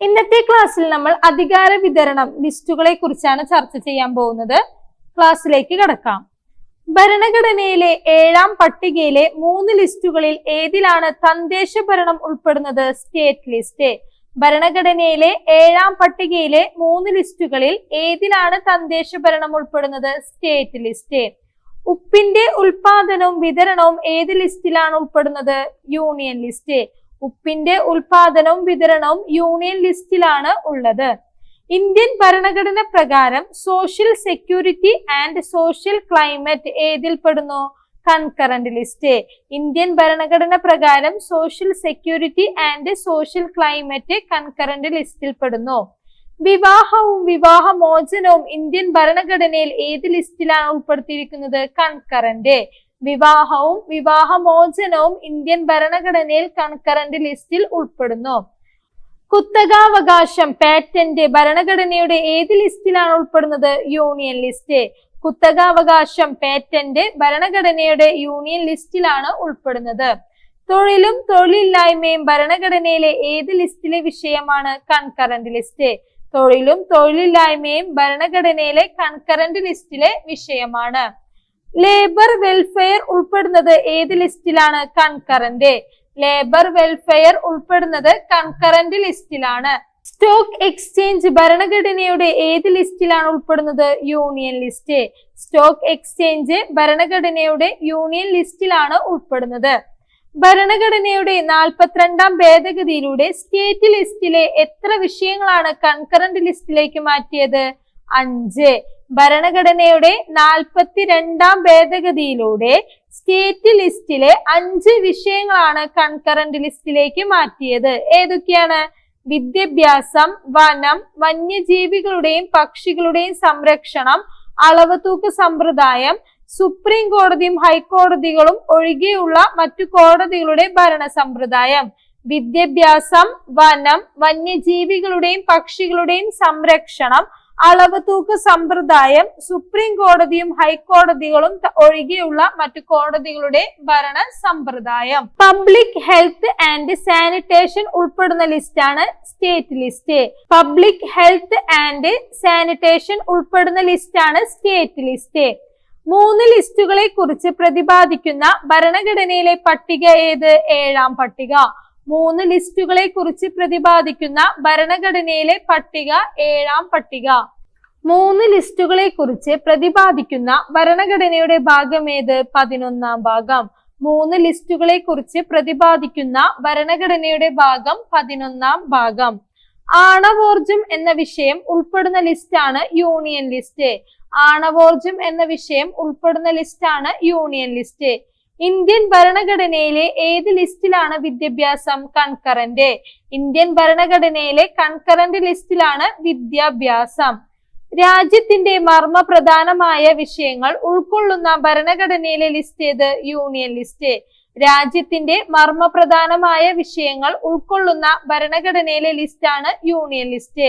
ഇന്നത്തെ ക്ലാസ്സിൽ നമ്മൾ അധികാര വിതരണം ലിസ്റ്റുകളെ കുറിച്ചാണ് ചർച്ച ചെയ്യാൻ പോകുന്നത്. ക്ലാസ്സിലേക്ക് കടക്കാം. ഭരണഘടനയിലെ ഏഴാം പട്ടികയിലെ മൂന്ന് ലിസ്റ്റുകളിൽ ഏതിലാണ് തദ്ദേശ ഭരണം ഉൾപ്പെടുന്നത്? State list. ഭരണഘടനയിലെ ഏഴാം പട്ടികയിലെ മൂന്ന് ലിസ്റ്റുകളിൽ ഏതിലാണ് തദ്ദേശ ഭരണം ഉൾപ്പെടുന്നത്? State list. ഉപ്പിന്റെ ഉൽപാദനവും വിതരണവും ഏത് ലിസ്റ്റിലാണ് ഉൾപ്പെടുന്നത്? Union list. ഉപ്പിന്റെ ഉൽപാദനവും വിതരണവും യൂണിയൻ ലിസ്റ്റിലാണ് ഉള്ളത്. ഇന്ത്യൻ ഭരണഘടന പ്രകാരം social security and social climate ഏതിൽ പെടുന്നു? Concurrent list. ഇന്ത്യൻ ഭരണഘടന പ്രകാരം social security and social climate concurrent ലിസ്റ്റിൽ പെടുന്നു. വിവാഹവും വിവാഹമോചനവും ഇന്ത്യൻ ഭരണഘടനയിൽ ഏത് ലിസ്റ്റിലാണ് ഉൾപ്പെടുത്തിയിരിക്കുന്നത്? കൺകറന്റ്. വിവാഹവും വിവാഹമോചനവും ഇന്ത്യൻ ഭരണഘടനയിൽ കൺകറന്റ് ലിസ്റ്റിൽ ഉൾപ്പെടുന്നു. കുത്തകാവകാശം പാറ്റന്റ് ഭരണഘടനയുടെ ഏത് ലിസ്റ്റിലാണ് ഉൾപ്പെടുന്നത്? യൂണിയൻ ലിസ്റ്റ് കുത്തകാവകാശം പാറ്റന്റ് ഭരണഘടനയുടെ യൂണിയൻ ലിസ്റ്റിലാണ് ഉൾപ്പെടുന്നത്. തൊഴിലും തൊഴിലില്ലായ്മയും ഭരണഘടനയിലെ ഏത് ലിസ്റ്റിലെ വിഷയമാണ്? Concurrent list. തൊഴിലും തൊഴിലില്ലായ്മയും ഭരണഘടനയിലെ കൺകറന്റ് ലിസ്റ്റിലെ വിഷയമാണ്. ലേബർ വെൽഫെയർ ഉൾപ്പെടുന്നത് ഏത് ലിസ്റ്റിലാണ്? കൺകറന്റ് ലേബർ വെൽഫെയർ ഉൾപ്പെടുന്നത് കൺകറന്റ് ലിസ്റ്റിലാണ്. സ്റ്റോക്ക് എക്സ്ചേഞ്ച് ഭരണഘടനയുടെ ഏത് ലിസ്റ്റിലാണ് ഉൾപ്പെടുന്നത്? യൂണിയൻ ലിസ്റ്റ് സ്റ്റോക്ക് എക്സ്ചേഞ്ച് ഭരണഘടനയുടെ യൂണിയൻ ലിസ്റ്റിലാണ് ഉൾപ്പെടുന്നത്. ഭരണഘടനയുടെ നാൽപ്പത്തിരണ്ടാം ഭേദഗതിയിലൂടെ സ്റ്റേറ്റ് ലിസ്റ്റിലെ എത്ര വിഷയങ്ങളാണ് കൺകറന്റ് ലിസ്റ്റിലേക്ക് മാറ്റിയത്? അഞ്ച്. ഭരണഘടനയുടെ നാൽപ്പത്തിരണ്ടാം ഭേദഗതിയിലൂടെ സ്റ്റേറ്റ് ലിസ്റ്റിലെ അഞ്ച് വിഷയങ്ങളാണ് കൺകറന്റ് ലിസ്റ്റിലേക്ക് മാറ്റിയത്. ഏതൊക്കെയാണ്? വിദ്യാഭ്യാസം വനം വന്യജീവികളുടെയും പക്ഷികളുടെയും സംരക്ഷണം അളവ് തൂക്ക് സമ്പ്രദായം സുപ്രീം കോടതിയും ഹൈക്കോടതികളും ഒഴികെയുള്ള മറ്റു കോടതികളുടെ ഭരണ സമ്പ്രദായം. വിദ്യാഭ്യാസം വനം വന്യജീവികളുടെയും പക്ഷികളുടെയും സംരക്ഷണം അളവ് തൂക്ക് സമ്പ്രദായം സുപ്രീം കോടതിയും ഹൈക്കോടതികളും ഒഴികെയുള്ള മറ്റു കോടതികളുടെ ഭരണ സമ്പ്രദായം. പബ്ലിക് ഹെൽത്ത് ആൻഡ് സാനിറ്റേഷൻ ഉൾപ്പെടുന്ന ലിസ്റ്റാണ് state list public health and sanitation ഉൾപ്പെടുന്ന ലിസ്റ്റാണ് സ്റ്റേറ്റ് ലിസ്റ്റ് മൂന്ന് ലിസ്റ്റുകളെ കുറിച്ച് പ്രതിപാദിക്കുന്ന ഭരണഘടനയിലെ പട്ടിക ഏത്? ഏഴാം പട്ടിക. മൂന്ന് ലിസ്റ്റുകളെ കുറിച്ച് പ്രതിപാദിക്കുന്ന ഭരണഘടനയിലെ പട്ടിക ഏഴാം പട്ടിക. മൂന്ന് ലിസ്റ്റുകളെ കുറിച്ച് പ്രതിപാദിക്കുന്ന ഭരണഘടനയുടെ ഭാഗം ഏത്? പതിനൊന്നാം ഭാഗം. മൂന്ന് ലിസ്റ്റുകളെ കുറിച്ച് പ്രതിപാദിക്കുന്ന ഭരണഘടനയുടെ ഭാഗം പതിനൊന്നാം ഭാഗം. ആണവോർജം എന്ന വിഷയം ഉൾപ്പെടുന്ന ലിസ്റ്റാണ് യൂണിയൻ ലിസ്റ്റ്. ആണവോർജം എന്ന വിഷയം ഉൾപ്പെടുന്ന ലിസ്റ്റാണ് യൂണിയൻ ലിസ്റ്റ്. ഇന്ത്യൻ ഭരണഘടനയിലെ ഏത് ലിസ്റ്റിലാണ് വിദ്യാഭ്യാസം കൺകറന്റ്? ഇന്ത്യൻ ഭരണഘടനയിലെ കൺകറന്റ് ലിസ്റ്റിലാണ് വിദ്യാഭ്യാസം. രാജ്യത്തിന്റെ മർമ്മ പ്രധാനമായ വിഷയങ്ങൾ ഉൾക്കൊള്ളുന്ന ഭരണഘടനയിലെ ലിസ്റ്റ് ഏത്? Union list. രാജ്യത്തിന്റെ മർമ്മ പ്രധാനമായ വിഷയങ്ങൾ ഉൾക്കൊള്ളുന്ന ഭരണഘടനയിലെ ലിസ്റ്റാണ് യൂണിയൻ ലിസ്റ്റ്.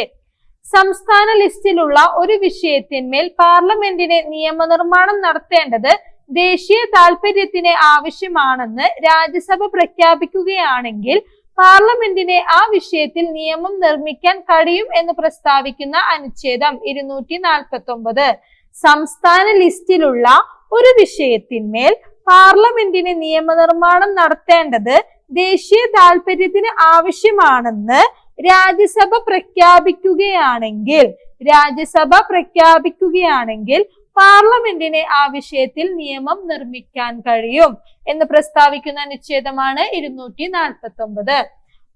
സംസ്ഥാന ലിസ്റ്റിലുള്ള ഒരു വിഷയത്തിന്മേൽ പാർലമെന്റിന് നിയമനിർമ്മാണം നടത്തേണ്ടത് ദേശീയ താൽപര്യത്തിന് ആവശ്യമാണെന്ന് രാജ്യസഭ പ്രഖ്യാപിക്കുകയാണെങ്കിൽ പാർലമെന്റിനെ ആ വിഷയത്തിൽ നിയമം നിർമ്മിക്കാൻ കഴിയും എന്ന് പ്രസ്താവിക്കുന്ന അനുച്ഛേദം ഇരുന്നൂറ്റി നാൽപ്പത്തി ഒമ്പത് സംസ്ഥാന ലിസ്റ്റിലുള്ള ഒരു വിഷയത്തിന്മേൽ പാർലമെന്റിന് നിയമനിർമ്മാണം നടത്തേണ്ടത് ദേശീയ താൽപര്യത്തിന് ആവശ്യമാണെന്ന് രാജ്യസഭ പ്രഖ്യാപിക്കുകയാണെങ്കിൽ രാജ്യസഭ പ്രഖ്യാപിക്കുകയാണെങ്കിൽ പാർലമെന്റിന് ആ വിഷയത്തിൽ നിയമം നിർമ്മിക്കാൻ കഴിയും എന്ന് പ്രസ്താവിക്കുന്ന അനുച്ഛേദമാണ് ഇരുന്നൂറ്റി നാൽപ്പത്തി ഒമ്പത്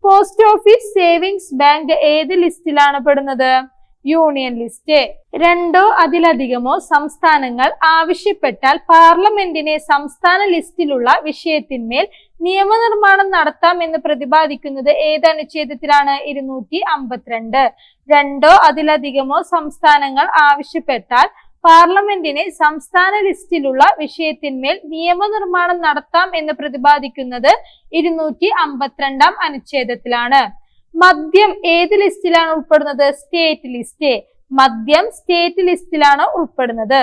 പോസ്റ്റ് ഓഫീസ് സേവിങ്സ് ബാങ്ക് ഏത് ലിസ്റ്റിലാണ് പെടുന്നത്? Union list. രണ്ടോ അതിലധികമോ സംസ്ഥാനങ്ങൾ ആവശ്യപ്പെട്ടാൽ പാർലമെന്റിനെ സംസ്ഥാന ലിസ്റ്റിലുള്ള വിഷയത്തിന്മേൽ നിയമനിർമ്മാണം നടത്താം എന്ന് പ്രതിപാദിക്കുന്നത് ഏത് അനുച്ഛേദത്തിലാണ് ഇരുന്നൂറ്റി അമ്പത്തിരണ്ട് രണ്ടോ അതിലധികമോ സംസ്ഥാനങ്ങൾ ആവശ്യപ്പെട്ടാൽ പാർലമെന്റിനെ സംസ്ഥാന ലിസ്റ്റിലുള്ള വിഷയത്തിന്മേൽ നിയമനിർമ്മാണം നടത്താം എന്ന് പ്രതിപാദിക്കുന്നത് ഇരുന്നൂറ്റി അമ്പത്തിരണ്ടാം അനുച്ഛേദത്തിലാണ്. മദ്യം ഏത് ലിസ്റ്റിലാണ് ഉൾപ്പെടുന്നത്? State list. മദ്യം സ്റ്റേറ്റ് ലിസ്റ്റിലാണ് ഉൾപ്പെടുന്നത്.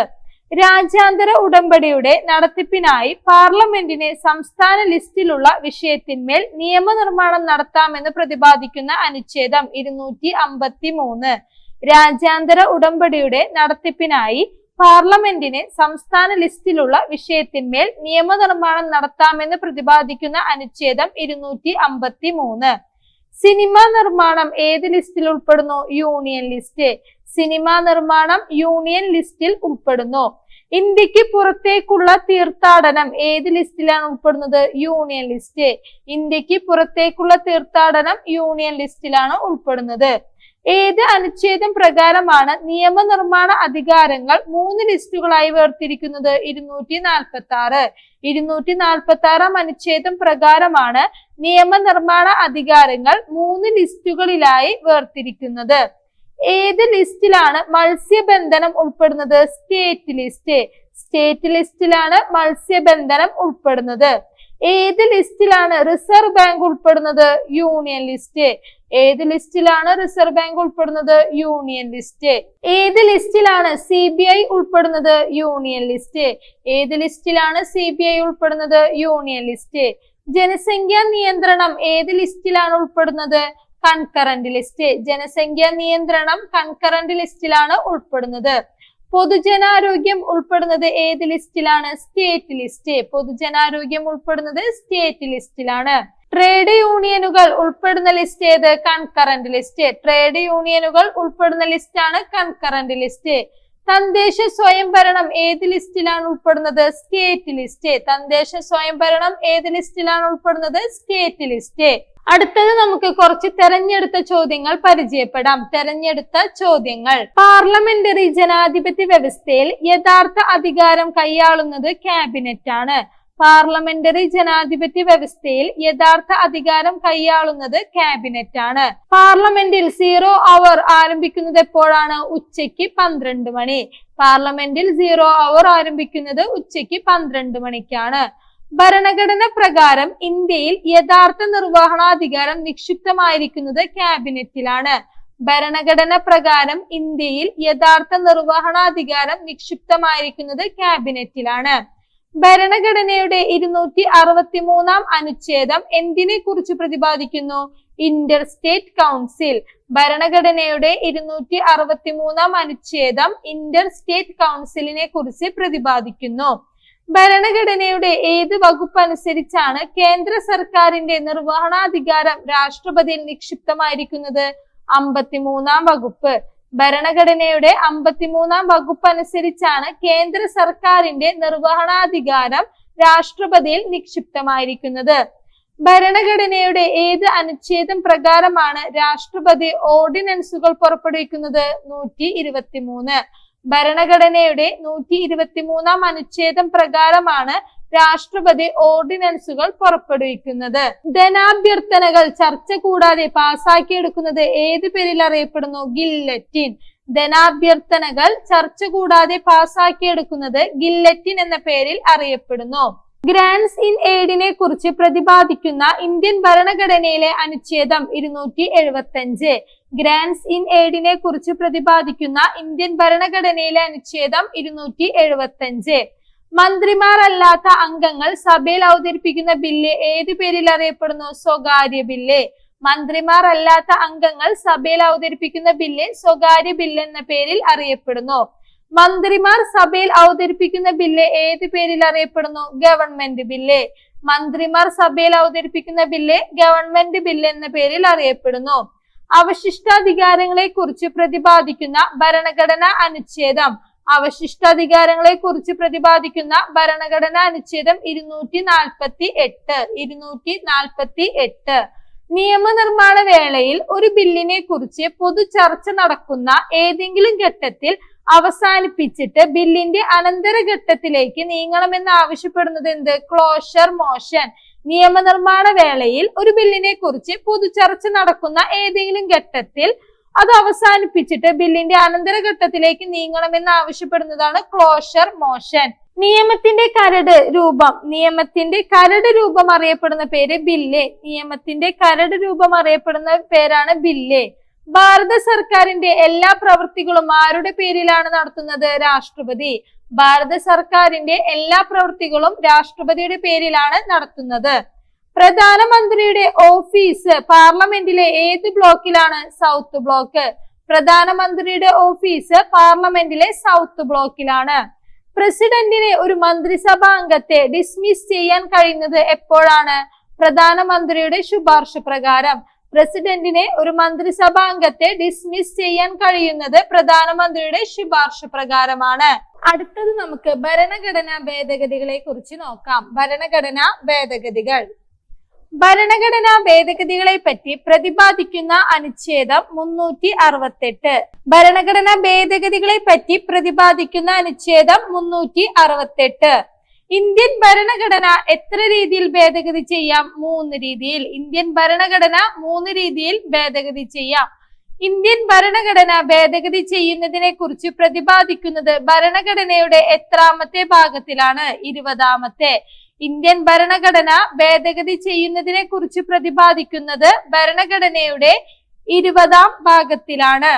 രാജ്യാന്തര ഉടമ്പടിയുടെ നടത്തിപ്പിനായി പാർലമെന്റിനെ സംസ്ഥാന ലിസ്റ്റിലുള്ള വിഷയത്തിന്മേൽ നിയമനിർമ്മാണം നടത്താമെന്ന് പ്രതിപാദിക്കുന്ന അനുച്ഛേദം ഇരുന്നൂറ്റി അമ്പത്തി മൂന്ന് രാജ്യാന്തര ഉടമ്പടിയുടെ നടത്തിപ്പിനായി പാർലമെന്റിന് സംസ്ഥാന ലിസ്റ്റിലുള്ള വിഷയത്തിന്മേൽ നിയമനിർമ്മാണം നടത്താമെന്ന് പ്രതിപാദിക്കുന്ന അനുച്ഛേദം ഇരുന്നൂറ്റി അമ്പത്തി മൂന്ന് സിനിമ നിർമ്മാണം ഏത് ലിസ്റ്റിൽ ഉൾപ്പെടുന്നു? Union list. സിനിമ നിർമ്മാണം യൂണിയൻ ലിസ്റ്റിൽ ഉൾപ്പെടുന്നു. ഇന്ത്യയ്ക്ക് പുറത്തേക്കുള്ള തീർത്ഥാടനം ഏത് ലിസ്റ്റിലാണ് ഉൾപ്പെടുന്നത്? Union list. ഇന്ത്യയ്ക്ക് പുറത്തേക്കുള്ള തീർത്ഥാടനം യൂണിയൻ ലിസ്റ്റിലാണ് ഉൾപ്പെടുന്നത്. ഏത് അനുച്ഛേദം പ്രകാരമാണ് നിയമനിർമ്മാണ അധികാരങ്ങൾ മൂന്ന് ലിസ്റ്റുകളായി വേർതിരിക്കുന്നത്? ഇരുന്നൂറ്റി നാൽപ്പത്തി ആറ് ഇരുന്നൂറ്റി നാൽപ്പത്തി ആറാം അനുച്ഛേദം പ്രകാരമാണ് നിയമനിർമ്മാണ അധികാരങ്ങൾ മൂന്ന് ലിസ്റ്റുകളിലായി വേർതിരിക്കുന്നത്. ഏത് ലിസ്റ്റിലാണ് മത്സ്യബന്ധനം ഉൾപ്പെടുന്നത്? State list. സ്റ്റേറ്റ് ലിസ്റ്റിലാണ് മത്സ്യബന്ധനം ഉൾപ്പെടുന്നത്. ഏത് ലിസ്റ്റിലാണ് റിസർവ് ബാങ്ക് ഉൾപ്പെടുന്നത്? Union list. ഏത് ലിസ്റ്റിലാണ് റിസർവ് ബാങ്ക് ഉൾപ്പെടുന്നത്? Union list. ഏത് ലിസ്റ്റിലാണ് സി ബി ഐ ഉൾപ്പെടുന്നത്? Union list. ഏത് ലിസ്റ്റിലാണ് സി ബി ഐ ഉൾപ്പെടുന്നത്? Union list. ജനസംഖ്യാ നിയന്ത്രണം ഏത് ലിസ്റ്റിലാണ് ഉൾപ്പെടുന്നത്? Concurrent list. ജനസംഖ്യാ നിയന്ത്രണം കൺകറന്റ് ലിസ്റ്റിലാണ് ഉൾപ്പെടുന്നത്. പൊതുജനാരോഗ്യം ഉൾപ്പെടുന്നത് ഏത് ലിസ്റ്റിലാണ്? State list. പൊതുജനാരോഗ്യം ഉൾപ്പെടുന്നത് സ്റ്റേറ്റ് ലിസ്റ്റിലാണ്. ട്രേഡ് യൂണിയനുകൾ ഉൾപ്പെടുന്ന ലിസ്റ്റ് ഏത്? കൺകറന്റ് ലിസ്റ്റ് ട്രേഡ് യൂണിയനുകൾ ഉൾപ്പെടുന്ന ലിസ്റ്റാണ് കൺകറന്റ് ലിസ്റ്റ് തദ്ദേശ സ്വയംഭരണം ഏത് ലിസ്റ്റിലാണ് ഉൾപ്പെടുന്നത്? സ്റ്റേറ്റ് ലിസ്റ്റ് തദ്ദേശ സ്വയംഭരണം ഏത് ലിസ്റ്റിലാണ് ഉൾപ്പെടുന്നത്? സ്റ്റേറ്റ് ലിസ്റ്റ് അടുത്തത് നമുക്ക് കുറച്ച് തെരഞ്ഞെടുത്ത ചോദ്യങ്ങൾ പരിചയപ്പെടാം. തെരഞ്ഞെടുത്ത ചോദ്യങ്ങൾ. പാർലമെന്ററി ജനാധിപത്യ വ്യവസ്ഥയിൽ യഥാർത്ഥ അധികാരം കൈയാളുന്നത് ക്യാബിനറ്റ് ആണ്. പാർലമെന്ററി ജനാധിപത്യ വ്യവസ്ഥയിൽ യഥാർത്ഥ അധികാരം കൈയാളുന്നത് ക്യാബിനറ്റ് ആണ്. പാർലമെന്റിൽ സീറോ അവർ ആരംഭിക്കുന്നത് എപ്പോഴാണ്? ഉച്ചയ്ക്ക് പന്ത്രണ്ട് മണി. പാർലമെന്റിൽ സീറോ അവർ ആരംഭിക്കുന്നത് ഉച്ചയ്ക്ക് പന്ത്രണ്ട് മണിക്കാണ്. ഭരണഘടന പ്രകാരം ഇന്ത്യയിൽ യഥാർത്ഥ നിർവഹണാധികാരം നിക്ഷിപ്തമായിരിക്കുന്നത് ക്യാബിനറ്റിലാണ് ഭരണഘടന പ്രകാരം ഇന്ത്യയിൽ യഥാർത്ഥ നിർവഹണാധികാരം നിക്ഷിപ്തമായിരിക്കുന്നത് ക്യാബിനറ്റിലാണ് ഭരണഘടനയുടെ ഇരുന്നൂറ്റി അറുപത്തി മൂന്നാം അനുച്ഛേദം എന്തിനെ കുറിച്ച് പ്രതിപാദിക്കുന്നു? ഇന്റർ സ്റ്റേറ്റ് കൗൺസിൽ ഭരണഘടനയുടെ ഇരുന്നൂറ്റി അറുപത്തി മൂന്നാം അനുച്ഛേദം ഇന്റർ സ്റ്റേറ്റ് കൗൺസിലിനെ കുറിച്ച് പ്രതിപാദിക്കുന്നു. ഭരണഘടനയുടെ ഏത് വകുപ്പ് അനുസരിച്ചാണ് കേന്ദ്ര സർക്കാരിന്റെ നിർവഹണാധികാരം രാഷ്ട്രപതിയിൽ നിക്ഷിപ്തമായിരിക്കുന്നത്? അമ്പത്തിമൂന്നാം വകുപ്പ്. ഭരണഘടനയുടെ അമ്പത്തിമൂന്നാം വകുപ്പ് അനുസരിച്ചാണ് കേന്ദ്ര സർക്കാരിന്റെ നിർവഹണാധികാരം രാഷ്ട്രപതിയിൽ നിക്ഷിപ്തമായിരിക്കുന്നത്. ഭരണഘടനയുടെ ഏത് അനുച്ഛേദം പ്രകാരമാണ് രാഷ്ട്രപതി ഓർഡിനൻസുകൾ പുറപ്പെടുവിക്കുന്നത്? നൂറ്റി ഇരുപത്തിമൂന്ന്. ഭരണഘടനയുടെ നൂറ്റി ഇരുപത്തിമൂന്നാം അനുച്ഛേദം പ്രകാരമാണ് രാഷ്ട്രപതി ഓർഡിനൻസുകൾ പുറപ്പെടുവിക്കുന്നത്. ധനാഭ്യർത്ഥനകൾ ചർച്ച കൂടാതെ പാസാക്കിയെടുക്കുന്നത് ഏത് പേരിൽ അറിയപ്പെടുന്നു? ഗില്ലറ്റിൻ. ധനാഭ്യർത്ഥനകൾ ചർച്ച കൂടാതെ പാസാക്കിയെടുക്കുന്നത് ഗില്ലറ്റിൻ എന്ന പേരിൽ അറിയപ്പെടുന്നു. ഗ്രാൻഡ്സ് ഇൻ എയ്ഡിനെ കുറിച്ച് പ്രതിപാദിക്കുന്ന ഇന്ത്യൻ ഭരണഘടനയിലെ അനുച്ഛേദം ഇരുന്നൂറ്റി എഴുപത്തി അഞ്ച് ഗ്രാൻഡ്സ് ഇൻ എയ്ഡിനെ കുറിച്ച് പ്രതിപാദിക്കുന്ന ഇന്ത്യൻ ഭരണഘടനയിലെ അനുച്ഛേദം ഇരുന്നൂറ്റി എഴുപത്തി അഞ്ച് മന്ത്രിമാരല്ലാത്ത അംഗങ്ങൾ സഭയിൽ അവതരിപ്പിക്കുന്ന ബില്ല് ഏത് പേരിൽ അറിയപ്പെടുന്നു? സ്വകാര്യ ബില്ല്. മന്ത്രിമാർ അല്ലാത്ത അംഗങ്ങൾ സഭയിൽ അവതരിപ്പിക്കുന്ന ബില്ല് സ്വകാര്യ ബില്ല് എന്ന പേരിൽ അറിയപ്പെടുന്നു. മന്ത്രിമാർ സഭയിൽ അവതരിപ്പിക്കുന്ന ബില്ല് ഏത് പേരിൽ അറിയപ്പെടുന്നു? Government bill. മന്ത്രിമാർ സഭയിൽ അവതരിപ്പിക്കുന്ന ബില്ല് ഗവൺമെന്റ് ബില്ല് എന്ന പേരിൽ അറിയപ്പെടുന്നു. അവശിഷ്ടാധികാരങ്ങളെ കുറിച്ച് പ്രതിപാദിക്കുന്ന ഭരണഘടനാ അനുച്ഛേദം. അവശിഷ്ടാധികാരങ്ങളെ കുറിച്ച് പ്രതിപാദിക്കുന്ന ഭരണഘടനാ അനുച്ഛേദം ഇരുന്നൂറ്റി നാൽപ്പത്തി എട്ട് ഇരുന്നൂറ്റി നാൽപ്പത്തി എട്ട് നിയമനിർമ്മാണ വേളയിൽ ഒരു ബില്ലിനെ കുറിച്ച് പൊതു ചർച്ച നടക്കുന്ന ഏതെങ്കിലും ഘട്ടത്തിൽ അവസാനിപ്പിച്ചിട്ട് ബില്ലിന്റെ അനന്തര ഘട്ടത്തിലേക്ക് നീങ്ങണമെന്ന് ആവശ്യപ്പെടുന്നത് എന്ത്? Closure motion. നിയമനിർമ്മാണ വേളയിൽ ഒരു ബില്ലിനെ കുറിച്ച് പൊതുചർച്ച നടക്കുന്ന ഏതെങ്കിലും ഘട്ടത്തിൽ അത് അവസാനിപ്പിച്ചിട്ട് ബില്ലിന്റെ അനന്തര ഘട്ടത്തിലേക്ക് നീങ്ങണമെന്ന് ആവശ്യപ്പെടുന്നതാണ് ക്ലോഷർ മോഷൻ. നിയമത്തിന്റെ കരട് രൂപം നിയമത്തിന്റെ കരട് രൂപം അറിയപ്പെടുന്ന പേര് ബില്ല്. നിയമത്തിന്റെ കരട് രൂപം അറിയപ്പെടുന്ന പേരാണ് ബില്ല്. ഭാരത സർക്കാരിന്റെ എല്ലാ പ്രവൃത്തികളും ആരുടെ പേരിലാണ് നടത്തുന്നത്? രാഷ്ട്രപതി. ഭാരത സർക്കാരിന്റെ എല്ലാ പ്രവൃത്തികളും രാഷ്ട്രപതിയുടെ പേരിലാണ് നടത്തുന്നത്. പ്രധാനമന്ത്രിയുടെ ഓഫീസ് പാർലമെന്റിലെ ഏത് ബ്ലോക്കിലാണ് സൗത്ത് ബ്ലോക്ക്? പ്രധാനമന്ത്രിയുടെ ഓഫീസ് പാർലമെന്റിലെ സൗത്ത് ബ്ലോക്കിലാണ്. പ്രസിഡന്റിനെ ഒരു മന്ത്രിസഭാ അംഗത്തെ ഡിസ്മിസ് ചെയ്യാൻ കഴിയുന്നത് എപ്പോഴാണ്? പ്രധാനമന്ത്രിയുടെ ശുപാർശ പ്രകാരം. പ്രസിഡന്റിനെ ഒരു മന്ത്രിസഭാ അംഗത്തെ ഡിസ്മിസ് ചെയ്യാൻ കഴിയുന്നത് പ്രധാനമന്ത്രിയുടെ ശുപാർശ പ്രകാരമാണ്. അടുത്തത് നമുക്ക് ഭരണഘടനാ ഭേദഗതികളെ കുറിച്ച് നോക്കാം. ഭരണഘടനാ ഭേദഗതികൾ. ഭരണഘടനാ ഭേദഗതികളെ പറ്റി പ്രതിപാദിക്കുന്ന അനുച്ഛേദം മുന്നൂറ്റി അറുപത്തെട്ട് ഭരണഘടനാ ഭേദഗതികളെ പറ്റി പ്രതിപാദിക്കുന്ന അനുച്ഛേദം മുന്നൂറ്റി അറുപത്തെട്ട് ഇന്ത്യൻ ഭരണഘടന എത്ര രീതിയിൽ ഭേദഗതി ചെയ്യാം? മൂന്ന് രീതിയിൽ. ഇന്ത്യൻ ഭരണഘടന മൂന്ന് രീതിയിൽ ഭേദഗതി ചെയ്യാം. ഇന്ത്യൻ ഭരണഘടന ഭേദഗതി ചെയ്യുന്നതിനെ കുറിച്ച് പ്രതിപാദിക്കുന്നത് ഭരണഘടനയുടെ എത്രാമത്തെ ഭാഗത്തിലാണ്? ഇരുപതാമത്തെ. ഇന്ത്യൻ ഭരണഘടന ഭേദഗതി ചെയ്യുന്നതിനെ കുറിച്ച് പ്രതിപാദിക്കുന്നത് ഭരണഘടനയുടെ ഇരുപതാം ഭാഗത്തിലാണ്.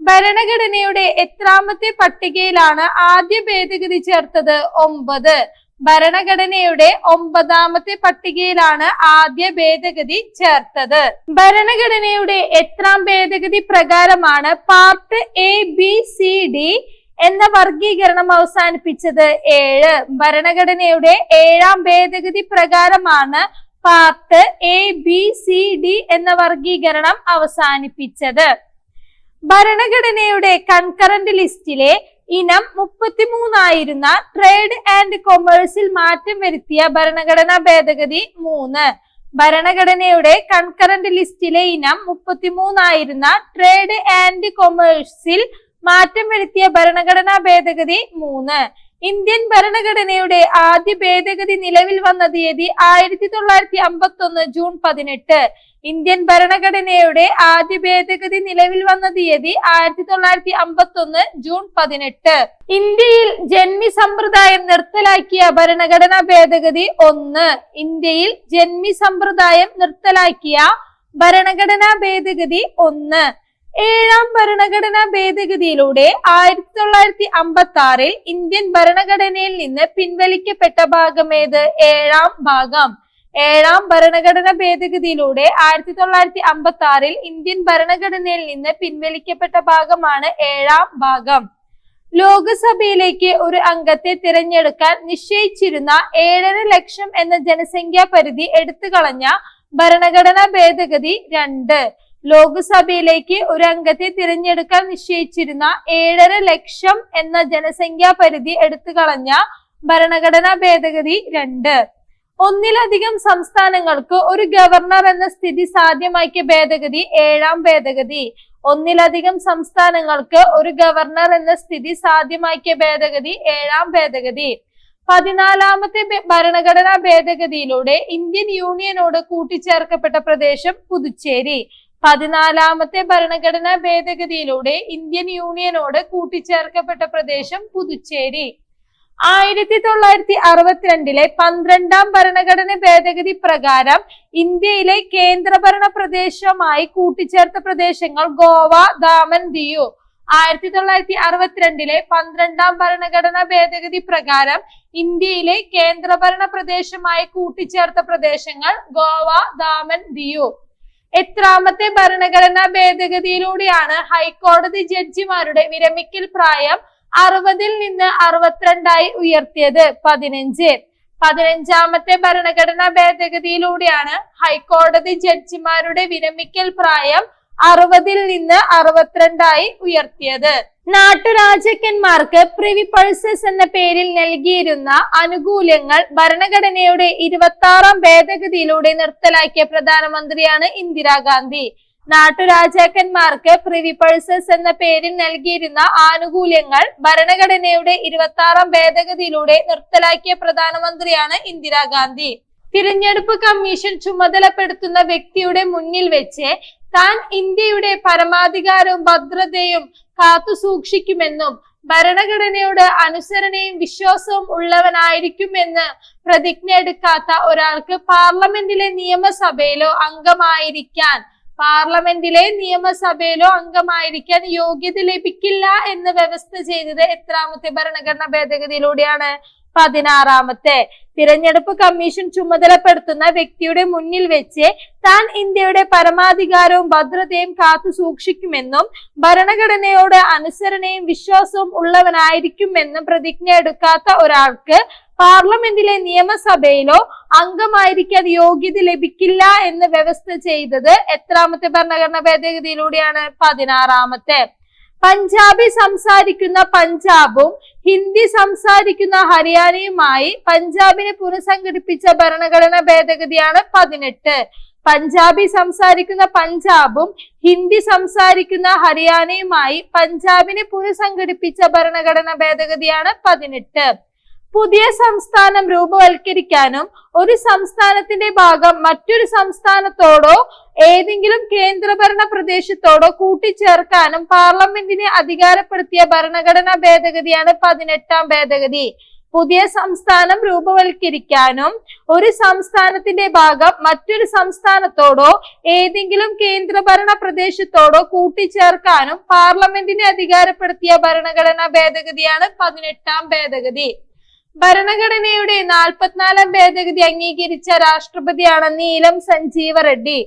ഭരണഘടനയുടെ എത്രാമത്തെ പട്ടികയിലാണ് ആദ്യ ഭേദഗതി ചേർത്തത് ഒമ്പത്. ഭരണഘടനയുടെ ഒമ്പതാമത്തെ പട്ടികയിലാണ് ആദ്യ ഭേദഗതി ചേർത്തത്. ഭരണഘടനയുടെ എത്രാം ഭേദഗതി പ്രകാരമാണ് part A B C D എന്ന വർഗീകരണം അവസാനിപ്പിച്ചത് ഏഴ്. ഭരണഘടനയുടെ ഏഴാം ഭേദഗതി പ്രകാരമാണ് part A B C D എന്ന വർഗീകരണം അവസാനിപ്പിച്ചത്. ഭരണഘടനയുടെ കൺകറന്റ് ലിസ്റ്റിലെ ഇനം മുപ്പത്തിമൂന്നായിരുന്ന ട്രേഡ് ആൻഡ് കൊമേഴ്സിൽ മാറ്റം വരുത്തിയ ഭരണഘടനാ ഭേദഗതി മൂന്ന്. ഭരണഘടനയുടെ കൺകറന്റ് ലിസ്റ്റിലെ ഇനം മുപ്പത്തിമൂന്നായിരുന്ന ട്രേഡ് ആൻഡ് കൊമേഴ്സിൽ മാറ്റം വരുത്തിയ ഭരണഘടനാ ഭേദഗതി മൂന്ന്. ഇന്ത്യൻ ഭരണഘടനയുടെ ആദ്യ ഭേദഗതി നിലവിൽ വന്ന തീയതി ആയിരത്തി തൊള്ളായിരത്തി അമ്പത്തി ഒന്ന് ജൂൺ പതിനെട്ട്. ഇന്ത്യൻ ഭരണഘടനയുടെ ആദ്യ ഭേദഗതി നിലവിൽ വന്ന തീയതി ആയിരത്തി തൊള്ളായിരത്തി അമ്പത്തി ഒന്ന് ജൂൺ പതിനെട്ട്. ഇന്ത്യയിൽ ജന്മി സമ്പ്രദായം നിർത്തലാക്കിയ ഭരണഘടനാ ഭേദഗതി ഒന്ന്. ഇന്ത്യയിൽ ജന്മി സമ്പ്രദായം നിർത്തലാക്കിയ ഭരണഘടനാ ഭേദഗതി ഒന്ന്. ഏഴാം ഭരണഘടനാ ഭേദഗതിയിലൂടെ ആയിരത്തി തൊള്ളായിരത്തി അമ്പത്തി ആറിൽ ഇന്ത്യൻ ഭരണഘടനയിൽ നിന്ന് പിൻവലിക്കപ്പെട്ട ഭാഗമേത് ഏഴാം ഭാഗം. ഏഴാം ഭരണഘടനാ ഭേദഗതിയിലൂടെ ആയിരത്തി തൊള്ളായിരത്തി അമ്പത്തി ആറിൽ ഇന്ത്യൻ ഭരണഘടനയിൽ നിന്ന് പിൻവലിക്കപ്പെട്ട ഭാഗമാണ് ഏഴാം ഭാഗം. ലോകസഭയിലേക്ക് ഒരു അംഗത്തെ തിരഞ്ഞെടുക്കാൻ നിശ്ചയിച്ചിരുന്ന ഏഴര ലക്ഷം എന്ന ജനസംഖ്യാ പരിധി എടുത്തു കളഞ്ഞ ഭരണഘടനാ ഭേദഗതി രണ്ട്. ലോക്സഭയിലേക്ക് ഒരു അംഗത്തെ തിരഞ്ഞെടുക്കാൻ നിശ്ചയിച്ചിരുന്ന ഏഴര ലക്ഷം എന്ന ജനസംഖ്യാ പരിധി എടുത്തു കളഞ്ഞ ഭരണഘടനാ ഭേദഗതി രണ്ട്. ഒന്നിലധികം സംസ്ഥാനങ്ങൾക്ക് ഒരു ഗവർണർ എന്ന സ്ഥിതി സാധ്യമാക്കിയ ഭേദഗതി ഏഴാം ഭേദഗതി. ഒന്നിലധികം സംസ്ഥാനങ്ങൾക്ക് ഒരു ഗവർണർ എന്ന സ്ഥിതി സാധ്യമാക്കിയ ഭേദഗതി ഏഴാം ഭേദഗതി. പതിനാലാമത്തെ ഭരണഘടനാ ഭേദഗതിയിലൂടെ ഇന്ത്യൻ യൂണിയനോട് കൂട്ടിച്ചേർക്കപ്പെട്ട പ്രദേശം പുതുച്ചേരി. പതിനാലാമത്തെ ഭരണഘടനാ ഭേദഗതിയിലൂടെ ഇന്ത്യൻ യൂണിയനോട് കൂട്ടിച്ചേർക്കപ്പെട്ട പ്രദേശം പുതുച്ചേരി. ആയിരത്തി തൊള്ളായിരത്തി അറുപത്തിരണ്ടിലെ പന്ത്രണ്ടാം ഭരണഘടന ഭേദഗതി പ്രകാരം ഇന്ത്യയിലെ കേന്ദ്രഭരണ പ്രദേശമായി കൂട്ടിച്ചേർത്ത പ്രദേശങ്ങൾ ഗോവ ദാമൻ ദിയു. ആയിരത്തി തൊള്ളായിരത്തി അറുപത്തിരണ്ടിലെ പന്ത്രണ്ടാം ഭരണഘടനാ ഭേദഗതി പ്രകാരം ഇന്ത്യയിലെ കേന്ദ്രഭരണ പ്രദേശമായി കൂട്ടിച്ചേർത്ത പ്രദേശങ്ങൾ ഗോവ ദാമൻ ദിയു. എത്രാമത്തെ ഭരണഘടനാ ഭേദഗതിയിലൂടെയാണ് ഹൈക്കോടതി ജഡ്ജിമാരുടെ വിരമിക്കൽ പ്രായം അറുപതിൽ നിന്ന് അറുപത്തിരണ്ടായി ഉയർത്തിയത്. പതിനഞ്ച്. പതിനഞ്ചാമത്തെ ഭരണഘടനാ ഭേദഗതിയിലൂടെയാണ് ഹൈക്കോടതി ജഡ്ജിമാരുടെ വിരമിക്കൽ പ്രായം അറുപതിൽ നിന്ന് അറുപത്തിരണ്ടായി ഉയർത്തിയത്. നാട്ടുരാജാക്കന്മാർക്ക് പ്രിവി പൾസസ് എന്ന പേരിൽ നൽകിയിരുന്ന അനുകൂല്യങ്ങൾ ഭരണഘടനയുടെ ഇരുപത്തി ആറാം ഭേദഗതിയിലൂടെ നിർത്തലാക്കിയ പ്രധാനമന്ത്രിയാണ് ഇന്ദിരാഗാന്ധി. നാട്ടുരാജാക്കന്മാർക്ക് പ്രിവി പൾസസ് എന്ന പേരിൽ നൽകിയിരുന്ന ആനുകൂല്യങ്ങൾ ഭരണഘടനയുടെ ഇരുപത്തി ആറാം ഭേദഗതിയിലൂടെ നിർത്തലാക്കിയ പ്രധാനമന്ത്രിയാണ് ഇന്ദിരാഗാന്ധി. തിരഞ്ഞെടുപ്പ് കമ്മീഷൻ ചുമതലപ്പെടുത്തുന്ന വ്യക്തിയുടെ മുന്നിൽ വെച്ച് താൻ ഇന്ത്യയുടെ പരമാധികാരവും ഭദ്രതയും കാത്തു സൂക്ഷിക്കുമെന്നും ഭരണഘടനയോട് അനുസരണയും വിശ്വാസവും ഉള്ളവനായിരിക്കുമെന്ന് പ്രതിജ്ഞ എടുക്കാത്ത ഒരാൾക്ക് പാർലമെന്റിലെ നിയമസഭയിലോ അംഗമായിരിക്കാൻ പാർലമെന്റിലെ നിയമസഭയിലോ അംഗമായിരിക്കാൻ യോഗ്യത ലഭിക്കില്ല എന്ന് വ്യവസ്ഥ ചെയ്തത് എത്രാമത്തെ ഭരണഘടനാ ഭേദഗതിയിലൂടെയാണ്. പതിനാറാമത്തെ തിരഞ്ഞെടുപ്പ് കമ്മീഷൻ ചുമതലപ്പെടുത്തുന്ന വ്യക്തിയുടെ മുന്നിൽ വെച്ച് താൻ ഇന്ത്യയുടെ പരമാധികാരവും ഭദ്രതയും കാത്തു സൂക്ഷിക്കുമെന്നും ഭരണഘടനയോട് അനുസരണയും വിശ്വാസവും ഉള്ളവനായിരിക്കുമെന്നും പ്രതിജ്ഞ എടുക്കാത്ത ഒരാൾക്ക് പാർലമെന്റിലെ നിയമസഭയിലോ അംഗമായിരിക്കാൻ യോഗ്യത ലഭിക്കില്ല എന്ന് വ്യവസ്ഥ ചെയ്തത് എത്രാമത്തെ ഭരണഘടനാ ഭേദഗതിയിലൂടെയാണ് പതിനാറാമത്തെ. പഞ്ചാബി സംസാരിക്കുന്ന പഞ്ചാബും ഹിന്ദി സംസാരിക്കുന്ന ഹരിയാനയുമായി പഞ്ചാബിനെ പുനഃസംഘടിപ്പിച്ച ഭരണഘടന ഭേദഗതിയാണ് പതിനെട്ട്. പഞ്ചാബി സംസാരിക്കുന്ന പഞ്ചാബും ഹിന്ദി സംസാരിക്കുന്ന ഹരിയാനയുമായി പഞ്ചാബിനെ പുനഃസംഘടിപ്പിച്ച ഭരണഘടന ഭേദഗതിയാണ് പതിനെട്ട്. പുതിയ സംസ്ഥാനം രൂപവൽക്കരിക്കാനും ഒരു സംസ്ഥാനത്തിന്റെ ഭാഗം മറ്റൊരു സംസ്ഥാനത്തോടോ ഏതെങ്കിലും കേന്ദ്രഭരണ പ്രദേശത്തോടോ കൂട്ടിച്ചേർക്കാനും പാർലമെന്റിനെ അധികാരപ്പെടുത്തിയ ഭരണഘടനാ ഭേദഗതിയാണ് പതിനെട്ടാം ഭേദഗതി. പുതിയ സംസ്ഥാനം രൂപവൽക്കരിക്കാനും ഒരു സംസ്ഥാനത്തിന്റെ ഭാഗം മറ്റൊരു സംസ്ഥാനത്തോടോ ഏതെങ്കിലും കേന്ദ്രഭരണ പ്രദേശത്തോടോ കൂട്ടിച്ചേർക്കാനും പാർലമെന്റിനെ അധികാരപ്പെടുത്തിയ ഭരണഘടനാ ഭേദഗതിയാണ് പതിനെട്ടാം ഭേദഗതി. ഭരണഘടനയുടെ നാൽപ്പത്തിനാലാം ഭേദഗതി അംഗീകരിച്ച രാഷ്ട്രപതിയാണ് നീലം സഞ്ജീവ റെഡ്ഡി.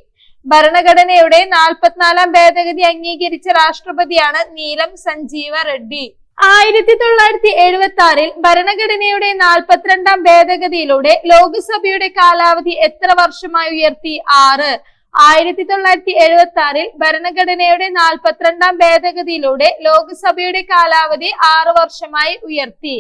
ഭരണഘടനയുടെ നാൽപ്പത്തിനാലാം ഭേദഗതി അംഗീകരിച്ച രാഷ്ട്രപതിയാണ് നീലം സഞ്ജീവ റെഡ്ഡി. ആയിരത്തി തൊള്ളായിരത്തി എഴുപത്തി ആറിൽ ഭരണഘടനയുടെ നാൽപ്പത്തിരണ്ടാം ഭേദഗതിയിലൂടെ ലോക്സഭയുടെ കാലാവധി എത്ര വർഷമായി ഉയർത്തി? ആറ്. ആയിരത്തി തൊള്ളായിരത്തി എഴുപത്തി ആറിൽ ഭരണഘടനയുടെ നാൽപ്പത്തിരണ്ടാം ഭേദഗതിയിലൂടെ ലോക്സഭയുടെ കാലാവധി ആറ് വർഷമായി ഉയർത്തി.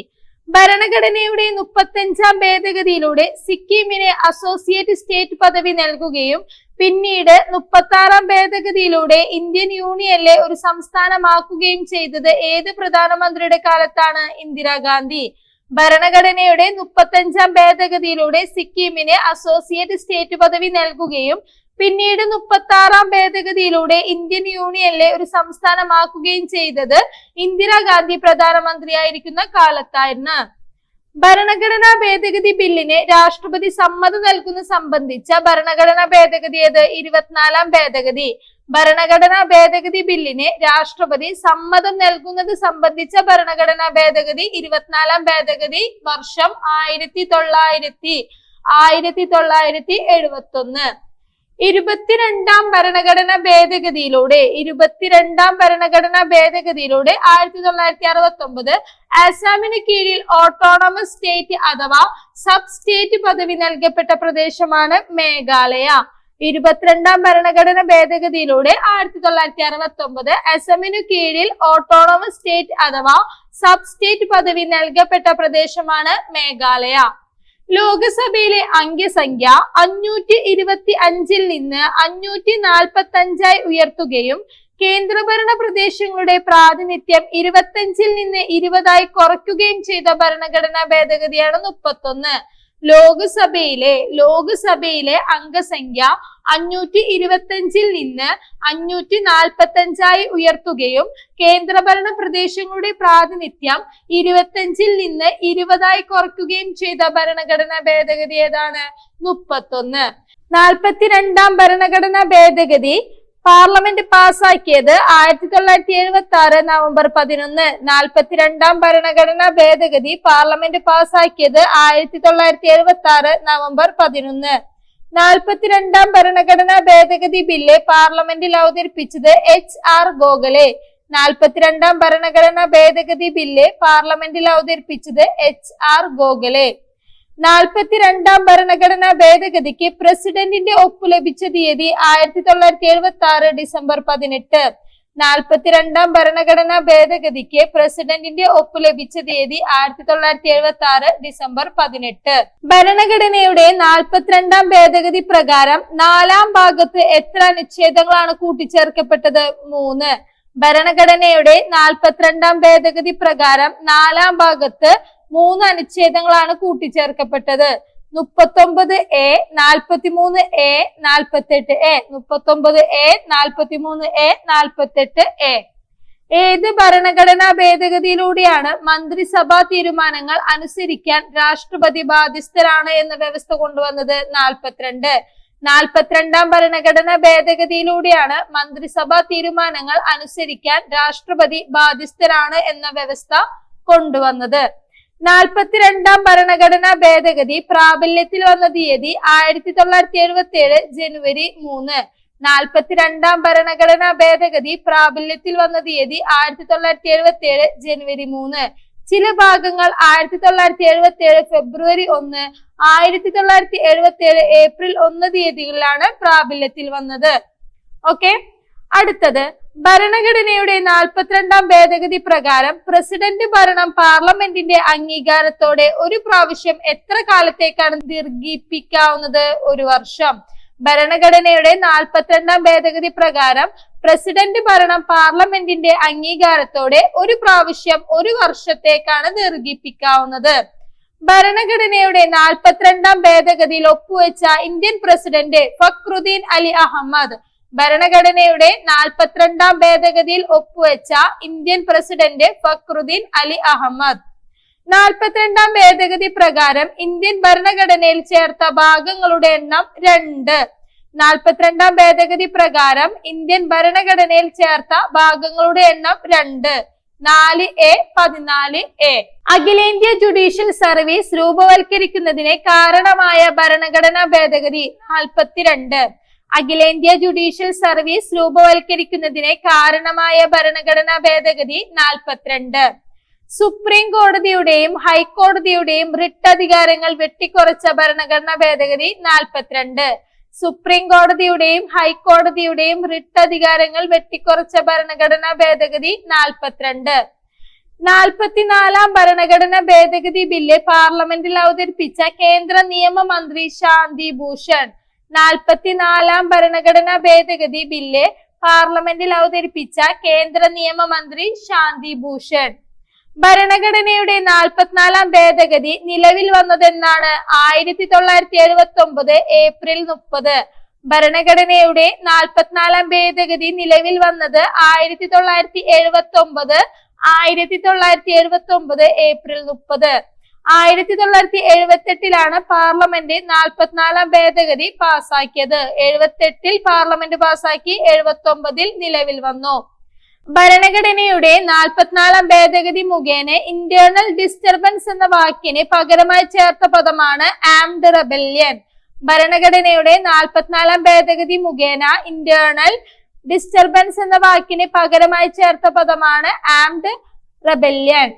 ഭരണഘടനയുടെ മുപ്പത്തഞ്ചാം ഭേദഗതിയിലൂടെ സിക്കിമിന് അസോസിയേറ്റ് സ്റ്റേറ്റ് പദവി നൽകുകയും പിന്നീട് മുപ്പത്തി ആറാം ഭേദഗതിയിലൂടെ ഇന്ത്യൻ യൂണിയനിലെ ഒരു സംസ്ഥാനമാക്കുകയും ചെയ്തത് ഏത് പ്രധാനമന്ത്രിയുടെ കാലത്താണ്? ഇന്ദിരാഗാന്ധി ഭരണഘടനയുടെ മുപ്പത്തഞ്ചാം ഭേദഗതിയിലൂടെ സിക്കിമിന് അസോസിയേറ്റ് സ്റ്റേറ്റ് പദവി നൽകുകയും പിന്നീട് മുപ്പത്തി ആറാം ഭേദഗതിയിലൂടെ ഇന്ത്യൻ യൂണിയനിലെ ഒരു സംസ്ഥാനമാക്കുകയും ചെയ്തത് ഇന്ദിരാഗാന്ധി പ്രധാനമന്ത്രിയായിരിക്കുന്ന കാലത്തായിരുന്നു. ഭരണഘടനാ ഭേദഗതി ബില്ലിന് രാഷ്ട്രപതി സമ്മതം നൽകുന്ന സംബന്ധിച്ച ഭരണഘടനാ ഭേദഗതി ഏത്? ഇരുപത്തിനാലാം ഭേദഗതി. ഭരണഘടനാ ഭേദഗതി ബില്ലിന് രാഷ്ട്രപതി സമ്മതം നൽകുന്നത് സംബന്ധിച്ച ഭരണഘടനാ ഭേദഗതി ഇരുപത്തിനാലാം ഭേദഗതി വർഷം ആയിരത്തി തൊള്ളായിരത്തി ആയിരത്തി തൊള്ളായിരത്തി എഴുപത്തി ഒന്ന് ഇരുപത്തിരണ്ടാം ഭരണഘടനാ ഭേദഗതിയിലൂടെ ഇരുപത്തിരണ്ടാം ഭരണഘടനാ ഭേദഗതിയിലൂടെ ആയിരത്തി തൊള്ളായിരത്തി അറുപത്തി ഒമ്പത് ആസാമിന് കീഴിൽ ഓട്ടോണമസ് സ്റ്റേറ്റ് അഥവാ സബ് സ്റ്റേറ്റ് പദവി നൽകപ്പെട്ട പ്രദേശമാണ് മേഘാലയ. ഇരുപത്തിരണ്ടാം ഭരണഘടന ഭേദഗതിയിലൂടെ ആയിരത്തി തൊള്ളായിരത്തി അറുപത്തി ഒമ്പത് അസമിനു കീഴിൽ ഓട്ടോണമസ് സ്റ്റേറ്റ് അഥവാ സബ് സ്റ്റേറ്റ് പദവി നൽകപ്പെട്ട പ്രദേശമാണ് മേഘാലയ. ലോകസഭയിലെ അംഗസംഖ്യ അഞ്ഞൂറ്റി ഇരുപത്തി അഞ്ചിൽ നിന്ന് അഞ്ഞൂറ്റി നാൽപ്പത്തി അഞ്ചായി ഉയർത്തുകയും കേന്ദ്രഭരണ പ്രദേശങ്ങളുടെ പ്രാതിനിധ്യം ഇരുപത്തഞ്ചിൽ നിന്ന് ഇരുപതായി കുറയ്ക്കുകയും ചെയ്ത ഭരണഘടനാ ഭേദഗതിയാണ് മുപ്പത്തൊന്ന്. ലോകസഭയിലെ ലോകസഭയിലെ അംഗസംഖ്യ അഞ്ഞൂറ്റി ഇരുപത്തഞ്ചിൽ നിന്ന് അഞ്ഞൂറ്റി നാൽപ്പത്തി അഞ്ചായി ഉയർത്തുകയും കേന്ദ്രഭരണ പ്രദേശങ്ങളുടെ പ്രാതിനിധ്യം ഇരുപത്തഞ്ചിൽ നിന്ന് ഇരുപതായി കുറയ്ക്കുകയും ചെയ്ത ഭരണഘടനാ ഭേദഗതി ഏതാണ്? മുപ്പത്തൊന്ന്. നാൽപ്പത്തിരണ്ടാം ഭരണഘടനാ ഭേദഗതി പാർലമെന്റ് പാസാക്കിയത് ആയിരത്തി തൊള്ളായിരത്തി എഴുപത്തി ആറ് നവംബർ പതിനൊന്ന്. നാൽപ്പത്തിരണ്ടാം ഭരണഘടനാ ഭേദഗതി പാർലമെന്റ് പാസാക്കിയത് ആയിരത്തി തൊള്ളായിരത്തി എഴുപത്തി ആറ് നവംബർ പതിനൊന്ന്. നാൽപ്പത്തിരണ്ടാം ഭരണഘടനാ ഭേദഗതി ബില്ല് പാർലമെന്റിൽ അവതരിപ്പിച്ചത് എച്ച് ആർ ഗോഖലെ. നാൽപ്പത്തിരണ്ടാം ഭരണഘടനാ ഭേദഗതി ബില്ല് പാർലമെന്റിൽ അവതരിപ്പിച്ചത് എച്ച് ആർ ഗോഖലെ. നാൽപ്പത്തിരണ്ടാം ഭരണഘടനാ ഭേദഗതിക്ക് പ്രസിഡന്റിന്റെ ഒപ്പ് ലഭിച്ച തീയതി ആയിരത്തി തൊള്ളായിരത്തി എഴുപത്തി ആറ് ഡിസംബർ പതിനെട്ട്. നാൽപ്പത്തിരണ്ടാം ഭരണഘടനാ ഭേദഗതിക്ക് പ്രസിഡന്റിന്റെ ഒപ്പ് ലഭിച്ച തീയതി ആയിരത്തി തൊള്ളായിരത്തി എഴുപത്തി ആറ് ഡിസംബർ പതിനെട്ട്. ഭരണഘടനയുടെ നാൽപ്പത്തിരണ്ടാം ഭേദഗതി പ്രകാരം നാലാം ഭാഗത്ത് എത്ര അനുച്ഛേദങ്ങളാണ് കൂട്ടിച്ചേർക്കപ്പെട്ടത്? മൂന്ന്. ഭരണഘടനയുടെ നാൽപ്പത്തിരണ്ടാം ഭേദഗതി പ്രകാരം നാലാം ഭാഗത്ത് മൂന്ന് അനുച്ഛേദങ്ങളാണ് കൂട്ടിച്ചേർക്കപ്പെട്ടത്. മുപ്പത്തൊമ്പത് എ നാൽപ്പത്തിമൂന്ന് എ നാൽപ്പത്തെട്ട് എ. മുപ്പത്തൊമ്പത് എ നാൽപ്പത്തിമൂന്ന് എ നാൽപ്പത്തെട്ട് എ. ഏത് ഭരണഘടനാ ഭേദഗതിയിലൂടെയാണ് മന്ത്രിസഭാ തീരുമാനങ്ങൾ അനുസരിക്കാൻ രാഷ്ട്രപതി ബാധ്യസ്ഥരാണ് എന്ന വ്യവസ്ഥ കൊണ്ടുവന്നത്? നാൽപ്പത്തിരണ്ട് നാൽപ്പത്തിരണ്ടാം ഭരണഘടനാ ഭേദഗതിയിലൂടെയാണ് മന്ത്രിസഭാ തീരുമാനങ്ങൾ അനുസരിക്കാൻ രാഷ്ട്രപതി ബാധ്യസ്ഥരാണ് എന്ന വ്യവസ്ഥ കൊണ്ടുവന്നത്. നാൽപ്പത്തിരണ്ടാം ഭരണഘടനാ ഭേദഗതി പ്രാബല്യത്തിൽ വന്ന തീയതി ആയിരത്തി തൊള്ളായിരത്തി എഴുപത്തി ഏഴ് ജനുവരി മൂന്ന്. നാൽപ്പത്തിരണ്ടാം ഭരണഘടനാ ഭേദഗതി പ്രാബല്യത്തിൽ വന്ന തീയതി ആയിരത്തി തൊള്ളായിരത്തി എഴുപത്തി ഏഴ് ജനുവരി മൂന്ന്. ചില ഭാഗങ്ങൾ ആയിരത്തി തൊള്ളായിരത്തി എഴുപത്തി ഏഴ് ഫെബ്രുവരി ഒന്ന് ആയിരത്തി തൊള്ളായിരത്തി എഴുപത്തി ഏഴ് ഏപ്രിൽ ഒന്ന് തീയതികളിലാണ് പ്രാബല്യത്തിൽ വന്നത്. ഓക്കെ? അടുത്തത്. ഭരണഘടനയുടെ നാൽപ്പത്തിരണ്ടാം ഭേദഗതി പ്രകാരം പ്രസിഡന്റ് ഭരണം പാർലമെന്റിന്റെ അംഗീകാരത്തോടെ ഒരു പ്രാവശ്യം എത്ര കാലത്തേക്കാണ് ദീർഘിപ്പിക്കാവുന്നത് ഒരു വർഷം? ഭരണഘടനയുടെ നാൽപ്പത്തിരണ്ടാം ഭേദഗതി പ്രകാരം പ്രസിഡന്റ് ഭരണം പാർലമെന്റിന്റെ അംഗീകാരത്തോടെ ഒരു പ്രാവശ്യം ഒരു വർഷത്തേക്കാണ് ദീർഘിപ്പിക്കാവുന്നത്. ഭരണഘടനയുടെ നാൽപ്പത്തിരണ്ടാം ഭേദഗതിയിൽ ഒപ്പുവെച്ച ഇന്ത്യൻ പ്രസിഡന്റ് ഫക്രുദ്ദീൻ അലി അഹമ്മദ് ഭരണഘടനയുടെ നാൽപ്പത്തിരണ്ടാം ഭേദഗതിയിൽ ഒപ്പുവെച്ച ഇന്ത്യൻ പ്രസിഡന്റ് ഫക്രുദ്ദീൻ അലി അഹമ്മദ്. നാൽപ്പത്തിരണ്ടാം ഭേദഗതി പ്രകാരം ഇന്ത്യൻ ഭരണഘടനയിൽ ചേർത്ത ഭാഗങ്ങളുടെ എണ്ണം രണ്ട്. നാൽപ്പത്തിരണ്ടാം ഭേദഗതി പ്രകാരം ഇന്ത്യൻ ഭരണഘടനയിൽ ചേർത്ത ഭാഗങ്ങളുടെ എണ്ണം രണ്ട്. നാല് എ പതിനാല് എ. അഖിലേന്ത്യാ ജുഡീഷ്യൽ സർവീസ് രൂപവൽക്കരിക്കുന്നതിന് കാരണമായ ഭരണഘടനാ ഭേദഗതി നാൽപ്പത്തിരണ്ട്. അഖിലേന്ത്യാ ജുഡീഷ്യൽ സർവീസ് രൂപവൽക്കരിക്കുന്നതിന് കാരണമായ ഭരണഘടനാ ഭേദഗതി നാൽപ്പത്തിരണ്ട്. സുപ്രീം കോടതിയുടെയും ഹൈക്കോടതിയുടെയും റിട്ട് അധികാരങ്ങൾ വെട്ടിക്കുറച്ച ഭരണഘടനാ ഭേദഗതി നാൽപ്പത്തിരണ്ട്. സുപ്രീം കോടതിയുടെയും ഹൈക്കോടതിയുടെയും റിട്ട് അധികാരങ്ങൾ വെട്ടിക്കുറച്ച ഭരണഘടനാ ഭേദഗതി നാൽപ്പത്തിരണ്ട്. നാൽപ്പത്തിനാലാം ഭരണഘടനാ ഭേദഗതി ബില്ല് പാർലമെന്റിൽ അവതരിപ്പിച്ച കേന്ദ്ര നിയമമന്ത്രി ശാന്തി ഭൂഷൺ. നാൽപ്പത്തിനാലാം ഭരണഘടനാ ഭേദഗതി ബില്ല് പാർലമെന്റിൽ അവതരിപ്പിച്ച കേന്ദ്ര നിയമമന്ത്രി ശാന്തി ഭൂഷൺ ഭരണഘടനയുടെ നാൽപ്പത്തിനാലാം ഭേദഗതി നിലവിൽ വന്നതെന്നാണ് ആയിരത്തി തൊള്ളായിരത്തി എഴുപത്തി ഒമ്പത് ഏപ്രിൽ മുപ്പത്. ഭരണഘടനയുടെ നാൽപ്പത്തിനാലാം ഭേദഗതി നിലവിൽ വന്നത് ആയിരത്തി തൊള്ളായിരത്തി എഴുപത്തി ഒമ്പത് ആയിരത്തി തൊള്ളായിരത്തി എഴുപത്തി ഒമ്പത് ഏപ്രിൽ മുപ്പത്. ആയിരത്തി തൊള്ളായിരത്തി എഴുപത്തി എട്ടിലാണ് പാർലമെന്റ് നാൽപ്പത്തിനാലാം ഭേദഗതി പാസാക്കിയത് എഴുപത്തെട്ടിൽ പാർലമെന്റ് പാസാക്കി എഴുപത്തി ഒമ്പതിൽ നിലവിൽ വന്നു. ഭരണഘടനയുടെ നാൽപ്പത്തിനാലാം ഭേദഗതി മുഖേന ഇന്റേണൽ ഡിസ്റ്റർബൻസ് എന്ന വാക്കിന് പകരമായി ചേർത്ത പദമാണ് ആംഡ് റെബല്യൻ ഭരണഘടനയുടെ നാൽപ്പത്തിനാലാം ഭേദഗതി മുഖേന ഇന്റേണൽ ഡിസ്റ്റർബൻസ് എന്ന വാക്കിന് പകരമായി ചേർത്ത പദമാണ് ആംഡ് റെബല്യൻ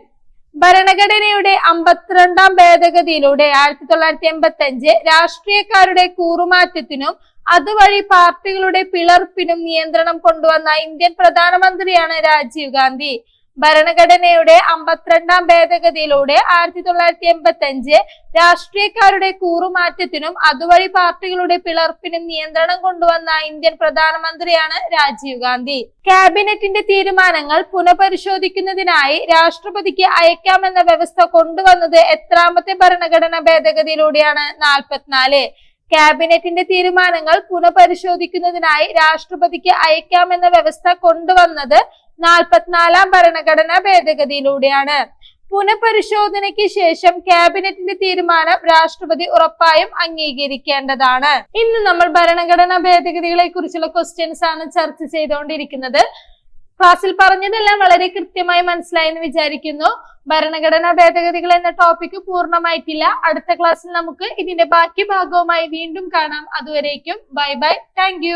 ഭരണഘടനയുടെ അമ്പത്തിരണ്ടാം ഭേദഗതിയിലൂടെ ആയിരത്തി തൊള്ളായിരത്തി എൺപത്തി അഞ്ച് രാഷ്ട്രീയക്കാരുടെ കൂറുമാറ്റത്തിനും അതുവഴി പാർട്ടികളുടെ പിളർപ്പിനും നിയന്ത്രണം കൊണ്ടുവന്ന ഇന്ത്യൻ പ്രധാനമന്ത്രിയാണ് രാജീവ് ഗാന്ധി. ഭരണഘടനയുടെ അമ്പത്തിരണ്ടാം ഭേദഗതിയിലൂടെ ആയിരത്തി തൊള്ളായിരത്തി എൺപത്തി അഞ്ച് രാഷ്ട്രീയക്കാരുടെ കൂറുമാറ്റത്തിനും അതുവഴി പാർട്ടികളുടെ പിളർപ്പിനും നിയന്ത്രണം കൊണ്ടുവന്ന ഇന്ത്യൻ പ്രധാനമന്ത്രിയാണ് രാജീവ് ഗാന്ധി. ക്യാബിനറ്റിന്റെ തീരുമാനങ്ങൾ പുനഃപരിശോധിക്കുന്നതിനായി രാഷ്ട്രപതിക്ക് അയക്കാമെന്ന വ്യവസ്ഥ കൊണ്ടുവന്നത് എത്രാമത്തെ ഭരണഘടനാ ഭേദഗതിയിലൂടെയാണ്. നാൽപ്പത്തിനാല് ക്യാബിനറ്റിന്റെ തീരുമാനങ്ങൾ പുനഃപരിശോധിക്കുന്നതിനായി രാഷ്ട്രപതിക്ക് അയക്കാമെന്ന വ്യവസ്ഥ കൊണ്ടുവന്നത് നാൽപ്പത്തിനാലാം ഭരണഘടനാ ഭേദഗതിയിലൂടെയാണ്. പുനഃപരിശോധനയ്ക്ക് ശേഷം ക്യാബിനറ്റിന്റെ തീരുമാനം രാഷ്ട്രപതി ഉറപ്പായും അംഗീകരിക്കേണ്ടതാണ്. ഇന്ന് നമ്മൾ ഭരണഘടനാ ഭേദഗതികളെ കുറിച്ചുള്ള ക്വസ്റ്റ്യൻസ് ആണ് ചർച്ച ചെയ്തുകൊണ്ടിരിക്കുന്നത്. ക്ലാസ്സിൽ പറഞ്ഞതെല്ലാം വളരെ കൃത്യമായി മനസ്സിലായി എന്ന് വിചാരിക്കുന്നു. ഭരണഘടനാ ഭേദഗതികൾ എന്ന ടോപ്പിക് പൂർണമായിട്ടില്ല. അടുത്ത ക്ലാസ്സിൽ നമുക്ക് ഇതിന്റെ ബാക്കി ഭാഗവുമായി വീണ്ടും കാണാം. അതുവരേക്കും bye bye. Thank